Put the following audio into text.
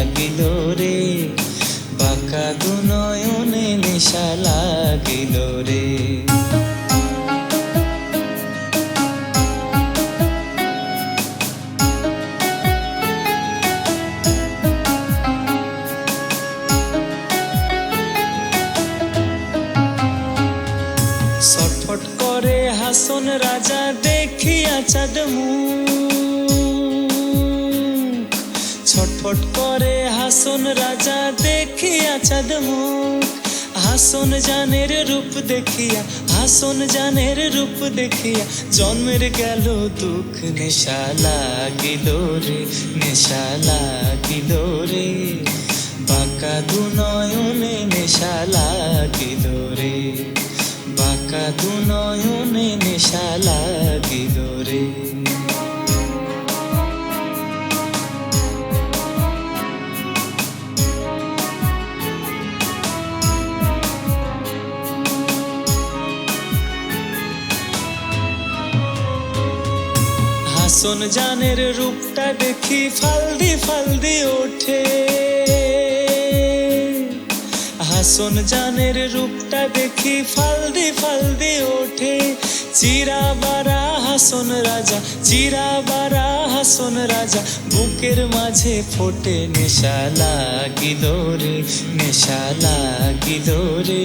লাগিল রে। বাঁকা দু নয়নে নেশা লাগিল রে। ছটফট করে হাসন রাজা দেখিয়া চাঁদ মুখ ছটফট করে, হাসন রাজা দেখিয়া চাঁদ হাসন জানের রূপ দেখিয়া, হাসন জানের রূপ দেখিয়া, জন্মের গেল দুঃখ, নেশা লাগিল রে, নেশা লাগিল রে। বাঁকা দু নয়নে নেশা লাগিল রে, বাঁকা দু নয়নে নেশা লাগিল হাসন জানের রূপটা দেখি ফালদি ফালদি ওঠে। হাসন জানের রূপটা দেখি ফালদি ফালদি ওঠে। চিরা বারা হাসন রাজা চিরা বারা হাসন রাজা, বুকের মাঝে ফোটে নেশা লাগিল রে নেশা লাগিল রে